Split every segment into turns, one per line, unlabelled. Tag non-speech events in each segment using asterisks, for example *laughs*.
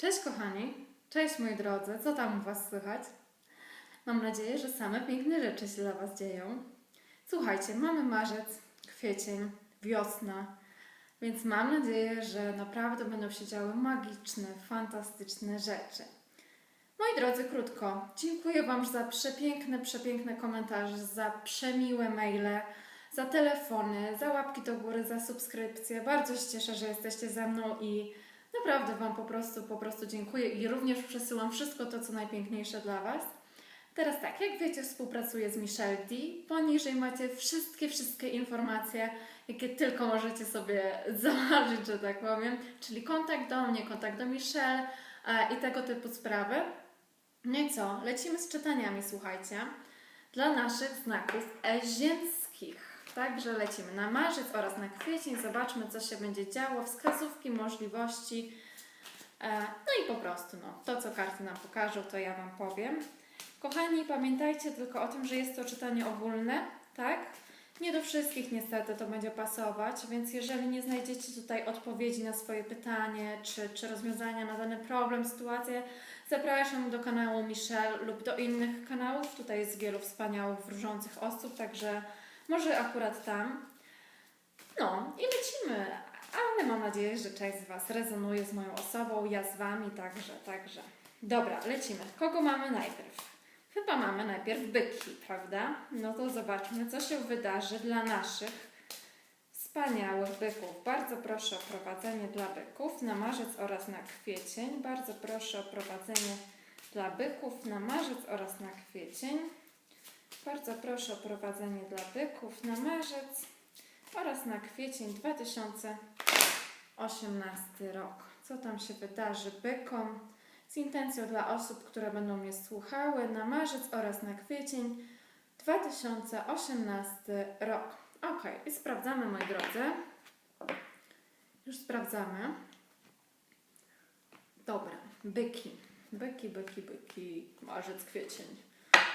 Cześć kochani, cześć moi drodzy, co tam u Was słychać? Mam nadzieję, że same piękne rzeczy się dla Was dzieją. Słuchajcie, mamy marzec, kwiecień, wiosna, więc mam nadzieję, że naprawdę będą się działy magiczne, fantastyczne rzeczy. Moi drodzy, krótko, dziękuję Wam za przepiękne, przepiękne komentarze, za przemiłe maile, za telefony, za łapki do góry, za subskrypcje. Bardzo się cieszę, że jesteście ze mną i Naprawdę Wam po prostu, po prostu dziękuję i również przesyłam wszystko to, co najpiękniejsze dla Was. Teraz tak, jak wiecie, współpracuję z Michelle D. Poniżej macie wszystkie, wszystkie informacje, jakie tylko możecie sobie *laughs* zamarzyć, że tak powiem. Czyli kontakt do mnie, kontakt do Michelle e, i tego typu sprawy. No i co? Lecimy z czytaniami, słuchajcie. Dla naszych znaków ziemskich. Także lecimy na marzec oraz na kwiecień. Zobaczmy, co się będzie działo, wskazówki, możliwości. E, No i po prostu, no, to co karty nam pokażą, to ja Wam powiem. Kochani, pamiętajcie tylko o tym, że jest to czytanie ogólne, tak? Nie do wszystkich niestety to będzie pasować, więc jeżeli nie znajdziecie tutaj odpowiedzi na swoje pytanie, czy, czy rozwiązania na dany problem, sytuację, zapraszam do kanału Michelle lub do innych kanałów. Tutaj jest wielu wspaniałych, wróżących osób, także może akurat tam. No i lecimy. Ale mam nadzieję, że część z Was rezonuje z moją osobą, ja z Wami także, także. Dobra, lecimy. Kogo mamy najpierw? Chyba mamy najpierw byki, prawda? No to zobaczmy, co się wydarzy dla naszych wspaniałych byków. Bardzo proszę o prowadzenie dla byków na marzec oraz na kwiecień. Bardzo proszę o prowadzenie dla byków na marzec oraz na kwiecień. Bardzo proszę o prowadzenie dla byków na marzec oraz na kwiecień 2018 rok. Co tam się wydarzy bykom z intencją dla osób, które będą mnie słuchały na marzec oraz na kwiecień 2018 rok. Ok, i sprawdzamy moi drodzy. Już sprawdzamy. Dobra, byki. Byki, byki, byki. Marzec, kwiecień.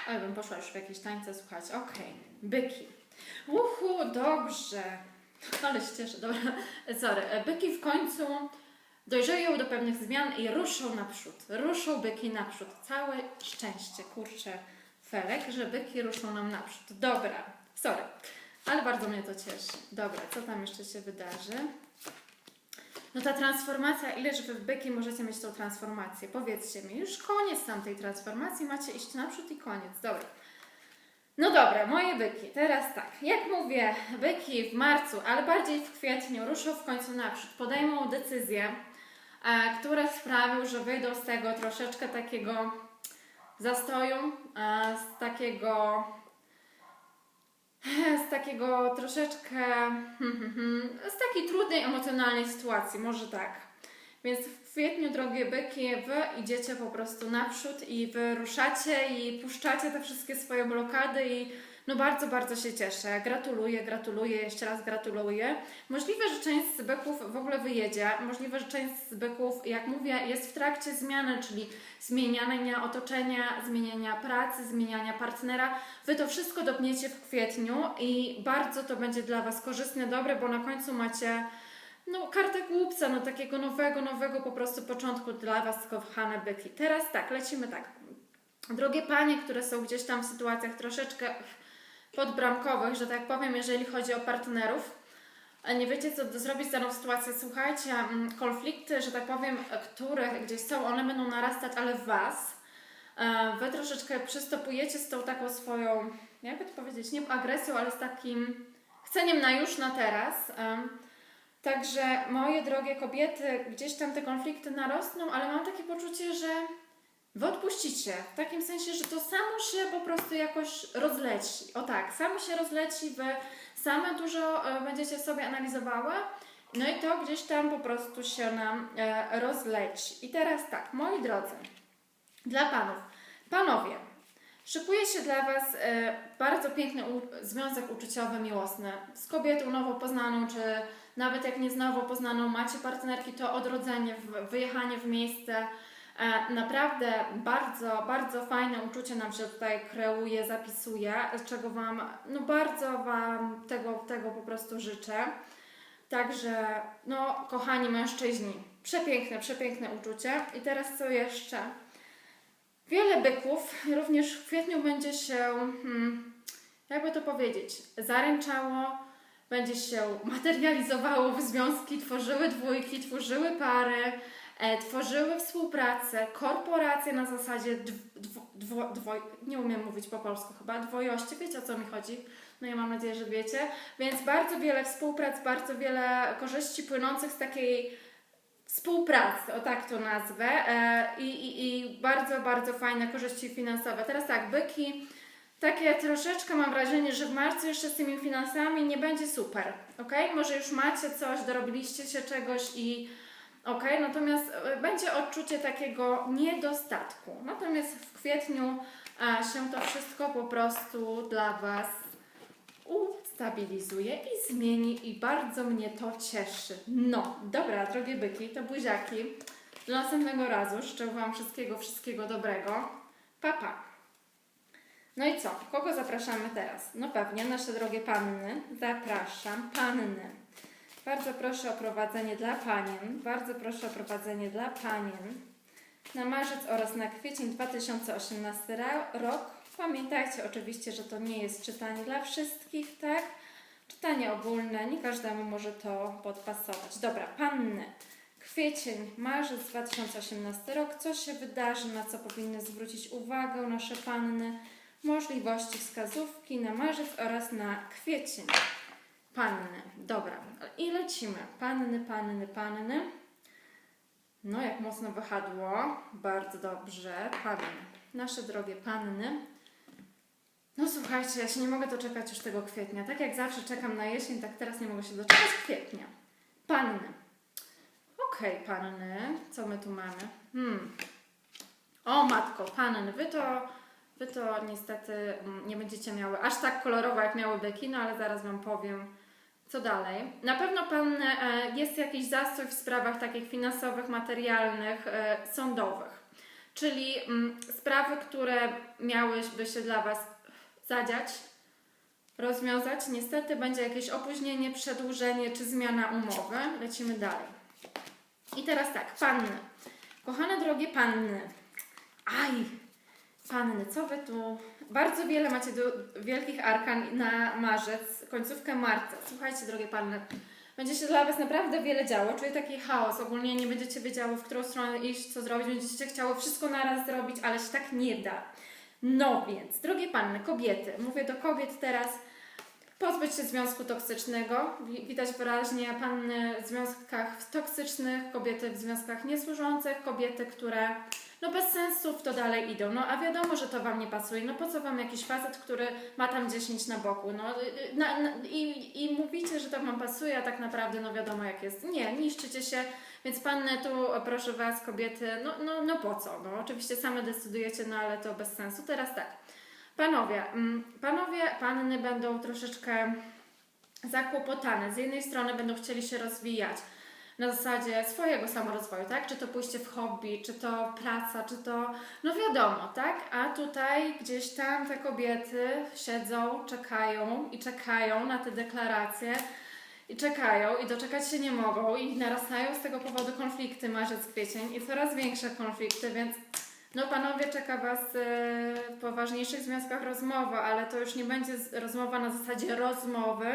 Ale bym poszła już w jakieś tańce słuchać. Okej, byki. Uhu, dobrze. Ale się cieszę, dobra. Sorry. E, Byki w końcu dojrzeją do pewnych zmian i ruszą naprzód. Ruszą byki naprzód. Całe szczęście, kurczę, Felek, że byki ruszą nam naprzód. Dobra, sorry. Ale bardzo mnie to cieszy. Dobra, co tam jeszcze się wydarzy? No ta transformacja, ileż wy w byki możecie mieć tą transformację? Powiedzcie mi, już koniec tamtej transformacji, macie iść naprzód i koniec. Dobra. No dobra, moje byki. Teraz tak, jak mówię, byki w marcu, ale bardziej w kwietniu ruszą w końcu naprzód, podejmą decyzje, które sprawią, że wyjdą z tego troszeczkę takiego zastoju, e, z takiego z takiego troszeczkę hmm, hmm, hmm, z takiej trudnej emocjonalnej sytuacji, może tak. Więc w kwietniu, drogie byki, wy idziecie po prostu naprzód i wy ruszacie i puszczacie te wszystkie swoje blokady i no bardzo, bardzo się cieszę. Gratuluję, gratuluję, jeszcze raz gratuluję. Możliwe, że część z byków w ogóle wyjedzie. Możliwe, że część z byków, jak mówię, jest w trakcie zmiany, czyli zmieniania otoczenia, zmieniania pracy, zmieniania partnera. Wy to wszystko dopniecie w kwietniu i bardzo to będzie dla Was korzystne, dobre, bo na końcu macie no, kartę głupca, no takiego nowego, nowego po prostu początku dla Was, kochane byki. Teraz tak, lecimy tak. Drogie panie, które są gdzieś tam w sytuacjach troszeczkę podbramkowych, że tak powiem, jeżeli chodzi o partnerów, nie wiecie, co zrobić z daną sytuację, słuchajcie, mm, konflikty, że tak powiem, które gdzieś są, one będą narastać, ale w Was. E, Wy troszeczkę przystopujecie z tą taką swoją, jakby to powiedzieć, nie agresją, ale z takim chceniem na już, na teraz. Em, Także moje drogie kobiety, gdzieś tam te konflikty narosną, ale mam takie poczucie, że Wy odpuścicie. W takim sensie, że to samo się po prostu jakoś rozleci. O tak, samo się rozleci, Wy same dużo e, będziecie sobie analizowały. No i to gdzieś tam po prostu się nam e, rozleci. I teraz tak, moi drodzy, dla panów. Panowie, szykuje się dla Was e, bardzo piękny związek uczuciowy, miłosny z kobietą nowo poznaną, czy nawet jak nie z nowo poznaną macie partnerki, to odrodzenie, wyjechanie w miejsce. E, Naprawdę bardzo, bardzo fajne uczucie nam się tutaj kreuje, zapisuje, czego Wam, no bardzo Wam tego, tego po prostu życzę. Także, no, kochani mężczyźni, Przepiękne, przepiękne uczucie. I teraz co jeszcze? Wiele byków również w kwietniu będzie się, hmm, jakby to powiedzieć, zaręczało, będzie się *laughs* materializowało w związki, tworzyły dwójki, tworzyły pary, tworzyły współpracę, korporacje na zasadzie dw, dw, dwo, dwo, nie umiem mówić po polsku chyba, dwojości, wiecie o co mi chodzi? No ja mam nadzieję, że wiecie. Więc bardzo wiele współprac, bardzo wiele korzyści płynących z takiej współpracy, o tak to nazwę, e, i, i, i bardzo, bardzo fajne korzyści finansowe. Teraz tak, byki, takie troszeczkę mam wrażenie, że w marcu jeszcze z tymi finansami nie będzie super, ok? Może już macie coś, dorobiliście się czegoś i ok, natomiast e, będzie odczucie takiego niedostatku. Natomiast w kwietniu e, się to wszystko po prostu dla Was ustabilizuje i zmieni i bardzo mnie to cieszy. No, dobra, drogie byki, to buziaki. Do następnego razu życzę Wam wszystkiego, wszystkiego dobrego. Papa. Pa. No i co? Kogo zapraszamy teraz? No pewnie nasze drogie panny. Zapraszam panny. Bardzo proszę o prowadzenie dla panien. Bardzo proszę o prowadzenie dla panien. Na marzec oraz na kwiecień 2018 ra- rok. Pamiętajcie oczywiście, że to nie jest czytanie dla wszystkich, tak? Czytanie ogólne, nie każdemu może to podpasować. Dobra, panny. Kwiecień, marzec 2018 rok. Co się wydarzy, na co powinny zwrócić uwagę nasze panny? Możliwości wskazówki na marzec oraz na kwiecień. Panny. Dobra. I lecimy. Panny, panny, panny. No, jak mocno wychadło. Bardzo dobrze. Panny. Nasze drogie panny. No słuchajcie, ja się nie mogę doczekać już tego kwietnia. Tak jak zawsze czekam na jesień, tak teraz nie mogę się doczekać kwietnia. Panny. Okej, panny. Co my tu mamy? Hmm. O matko, panny. Wy to, wy to niestety mm, nie będziecie miały aż tak kolorowo, jak miały byki, no ale zaraz Wam powiem, co dalej. Na pewno pan e, jest jakiś zastój w sprawach takich finansowych, materialnych, e, sądowych. Czyli mm, sprawy, które miałyby się dla Was zadziać, rozwiązać. Niestety będzie jakieś opóźnienie, przedłużenie czy zmiana umowy. Lecimy dalej. I teraz tak, panny. Kochane drogie panny. Aj, panny, co wy tu? Bardzo wiele macie do wielkich arkan na marzec, końcówkę marca. Słuchajcie, drogie panny. Będzie się dla Was naprawdę wiele działo. Czuję taki chaos. Ogólnie nie będziecie wiedziały, w którą stronę iść, co zrobić. Będziecie chciały wszystko naraz zrobić, ale się tak nie da. No więc, drogie panny, kobiety, mówię do kobiet teraz, pozbyć się związku toksycznego. Wi- Widać wyraźnie panny w związkach toksycznych, kobiety w związkach niesłużących, kobiety, które no bez sensu w to dalej idą. No a wiadomo, że to Wam nie pasuje. No po co Wam jakiś facet, który ma tam 10 na boku? No y, y, na, na, i, I mówicie, że to Wam pasuje, a tak naprawdę no wiadomo jak jest. Nie, niszczycie się. Więc panny tu, proszę Was, kobiety, no, no, no po co? No oczywiście same decydujecie, no ale to bez sensu. Teraz tak, panowie, mm, panowie, panny będą troszeczkę zakłopotane. Z jednej strony będą chcieli się rozwijać na zasadzie swojego samorozwoju, tak? Czy to pójście w hobby, czy to praca, czy to, no wiadomo, tak? A tutaj gdzieś tam te kobiety siedzą, czekają i czekają na te deklaracje i czekają i doczekać się nie mogą i narastają z tego powodu konflikty marzec, kwiecień i coraz większe konflikty, więc no panowie, czeka Was e, w poważniejszych związkach rozmowa, ale to już nie będzie rozmowa na zasadzie rozmowy,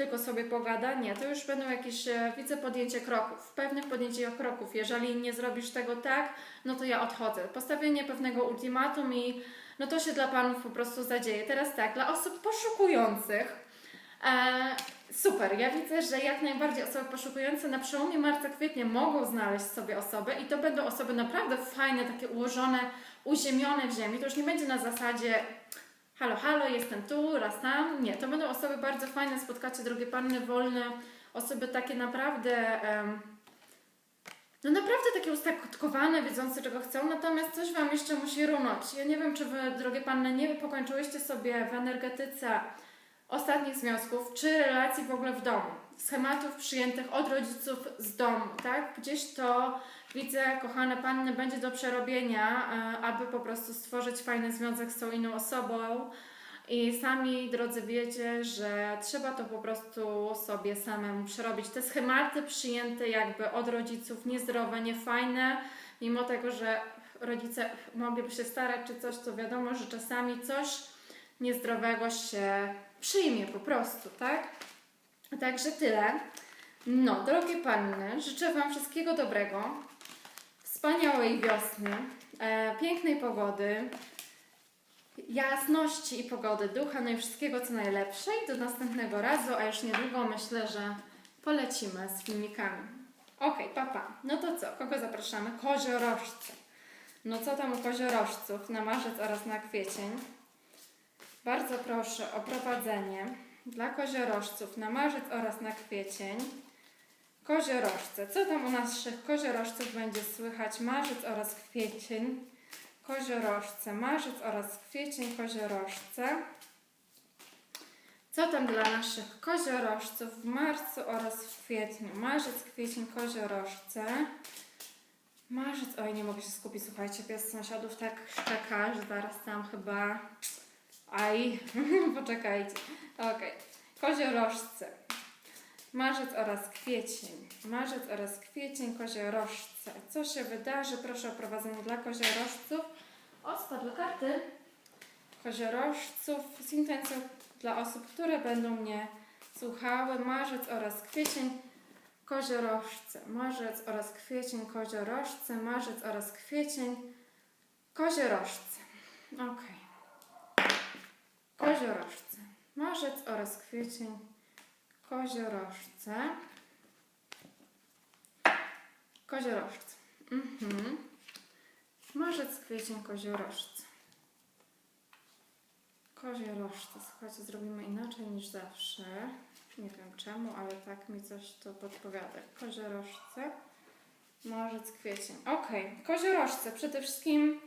tylko sobie pogada. Nie, to już będą jakieś, e, widzę podjęcie kroków, pewnych podjęcie kroków. Jeżeli nie zrobisz tego tak, no to ja odchodzę. Postawienie pewnego ultimatum i no to się dla Panów po prostu zadzieje. Teraz tak, dla osób poszukujących, e, super, ja widzę, że jak najbardziej osoby poszukujące na przełomie marca, kwietnia mogą znaleźć sobie osobę i to będą osoby naprawdę fajne, takie ułożone, uziemione w ziemi. To już nie będzie na zasadzie halo, halo, jestem tu, raz tam. Nie, to będą osoby bardzo fajne, spotkacie drogie panny, wolne, osoby takie naprawdę... no naprawdę takie ustatkowane, wiedzące czego chcą, natomiast coś Wam jeszcze musi runąć. Ja nie wiem, czy Wy, drogie panny, nie pokończyłyście sobie w energetyce ostatnich związków, czy relacji w ogóle w domu. Schematów przyjętych od rodziców z domu, tak? Gdzieś to widzę, kochane panny, będzie do przerobienia, e, aby po prostu stworzyć fajny związek z tą inną osobą I sami, drodzy, wiecie, że trzeba to po prostu sobie samemu przerobić. Te schematy przyjęte jakby od rodziców, niezdrowe, niefajne, mimo tego, że rodzice mogliby się starać czy coś, to wiadomo, że czasami coś niezdrowego się przyjmie po prostu, tak? Także tyle. No, drogie panny, życzę Wam wszystkiego dobrego, wspaniałej wiosny, e, pięknej pogody, jasności i pogody ducha, no i wszystkiego co najlepsze i do następnego razu, a już niedługo myślę, że polecimy z filmikami. Okej, papa. No to co? Kogo zapraszamy? Koziorożce. No co tam u koziorożców na marzec oraz na kwiecień? Bardzo proszę o prowadzenie dla koziorożców na marzec oraz na kwiecień. Koziorożce. Co tam u naszych koziorożców będzie słychać marzec oraz kwiecień? Koziorożce, marzec oraz kwiecień, koziorożce. Co tam dla naszych koziorożców w marcu oraz w kwietniu? Marzec, kwiecień, koziorożce. Marzec, oj nie mogę się skupić, słuchajcie, pies sąsiadów tak szczeka, że zaraz tam chyba... Aj, *laughs* poczekajcie. Okej, koziorożce. Marzec oraz kwiecień. Marzec oraz kwiecień, koziorożce. Co się wydarzy? Proszę o prowadzenie dla koziorożców. O, spadły karty. Koziorożców z intencją dla osób, które będą mnie słuchały. Marzec oraz kwiecień, koziorożce. Marzec oraz kwiecień, koziorożce. Marzec oraz kwiecień, koziorożce. Okej. Koziorożce. Marzec oraz kwiecień, koziorożce. Koziorożce. Mhm. Marzec, kwiecień, koziorożce. Koziorożce. Słuchajcie, zrobimy inaczej niż zawsze. Nie wiem czemu, ale tak mi coś to podpowiada. Koziorożce. Marzec, kwiecień. Okej. Koziorożce. Przede wszystkim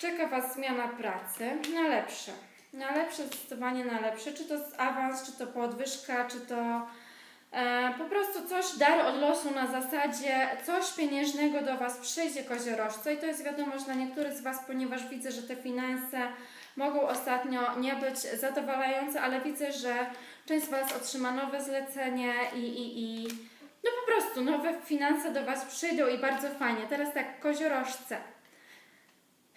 czeka Was zmiana pracy na lepsze. Na lepsze, zdecydowanie na lepsze. Czy to awans, czy to podwyżka, czy to e, po prostu coś, dar od losu na zasadzie coś pieniężnego do Was przyjdzie koziorożce. I to jest wiadomość dla niektórych z Was, ponieważ widzę, że te finanse mogą ostatnio nie być zadowalające, ale widzę, że część z Was otrzyma nowe zlecenie i, i, i no po prostu nowe finanse do Was przyjdą i bardzo fajnie. Teraz tak, koziorożce.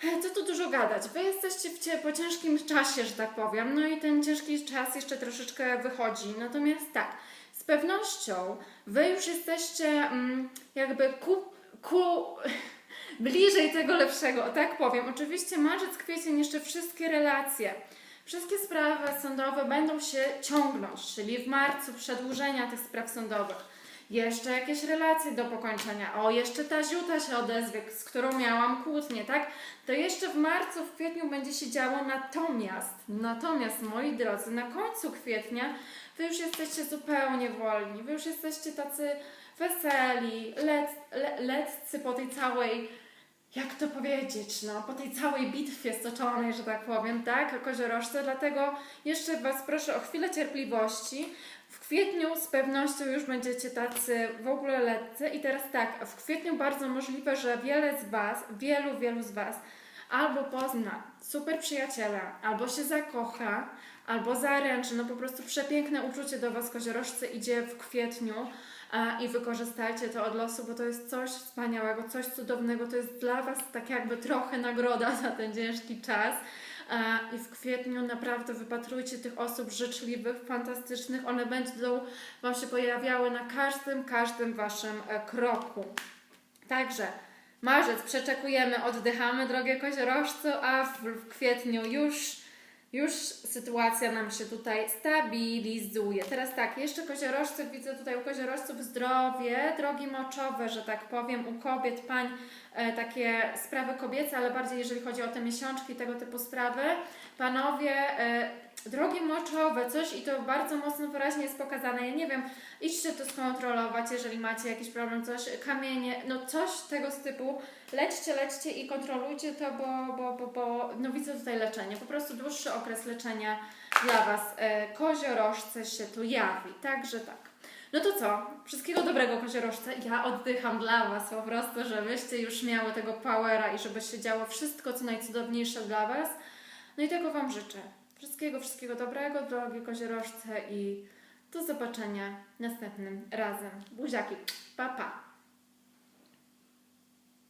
Co tu dużo gadać? Wy jesteście w po ciężkim czasie, że tak powiem, no i ten ciężki czas jeszcze troszeczkę wychodzi. Natomiast tak, z pewnością Wy już jesteście mm, jakby ku, ku *laughs* bliżej tego lepszego, tak powiem. Oczywiście marzec, kwiecień, jeszcze wszystkie relacje, wszystkie sprawy sądowe będą się ciągnąć, czyli w marcu przedłużenia tych spraw sądowych. Jeszcze jakieś relacje do pokończenia. O, jeszcze ta ziuta się odezwie, z którą miałam kłótnię, tak? To jeszcze w marcu, w kwietniu będzie się działo. Natomiast, natomiast, moi drodzy, na końcu kwietnia Wy już jesteście zupełnie wolni. Wy już jesteście tacy weseli, lec, le, leccy po tej całej, jak to powiedzieć, no, po tej całej bitwie stoczonej, że tak powiem, tak, koziorożce. Dlatego jeszcze Was proszę o chwilę cierpliwości. W kwietniu z pewnością już będziecie tacy w ogóle letcy. I teraz tak, w kwietniu bardzo możliwe, że wiele z Was, wielu, wielu z Was albo pozna super przyjaciela, albo się zakocha, albo zaręczy. No po prostu przepiękne uczucie do Was, koziorożce, idzie w kwietniu i wykorzystajcie to od losu, bo to jest coś wspaniałego, coś cudownego. To jest dla Was tak jakby trochę nagroda *laughs* za ten ciężki czas. I w kwietniu naprawdę wypatrujcie tych osób życzliwych, fantastycznych. One będą Wam się pojawiały na każdym, każdym Waszym e, kroku. Także marzec przeczekujemy, oddychamy, drogie koziorożce, a w, w kwietniu już już sytuacja nam się tutaj stabilizuje. Teraz tak, jeszcze koziorożców, widzę tutaj u koziorożców zdrowie, drogi moczowe, że tak powiem, u kobiet, pań, takie sprawy kobiece, ale bardziej jeżeli chodzi o te miesiączki, tego typu sprawy. Panowie, e, drogi moczowe, coś i to bardzo mocno wyraźnie jest pokazane. Ja nie wiem, idźcie to skontrolować, jeżeli macie jakiś problem, coś, kamienie, no coś tego typu. Lećcie, lećcie i kontrolujcie to, bo, bo, bo, bo no widzę tutaj leczenie. Po prostu dłuższy okres leczenia dla Was. E, koziorożce się tu jawi, także tak. No to co? Wszystkiego dobrego, koziorożce. Ja oddycham dla Was po prostu, żebyście już miały tego powera i żeby się działo wszystko, co najcudowniejsze dla Was. No i tego Wam życzę. Wszystkiego, wszystkiego dobrego, drogie koziorożce i do zobaczenia następnym razem. Buziaki, pa pa!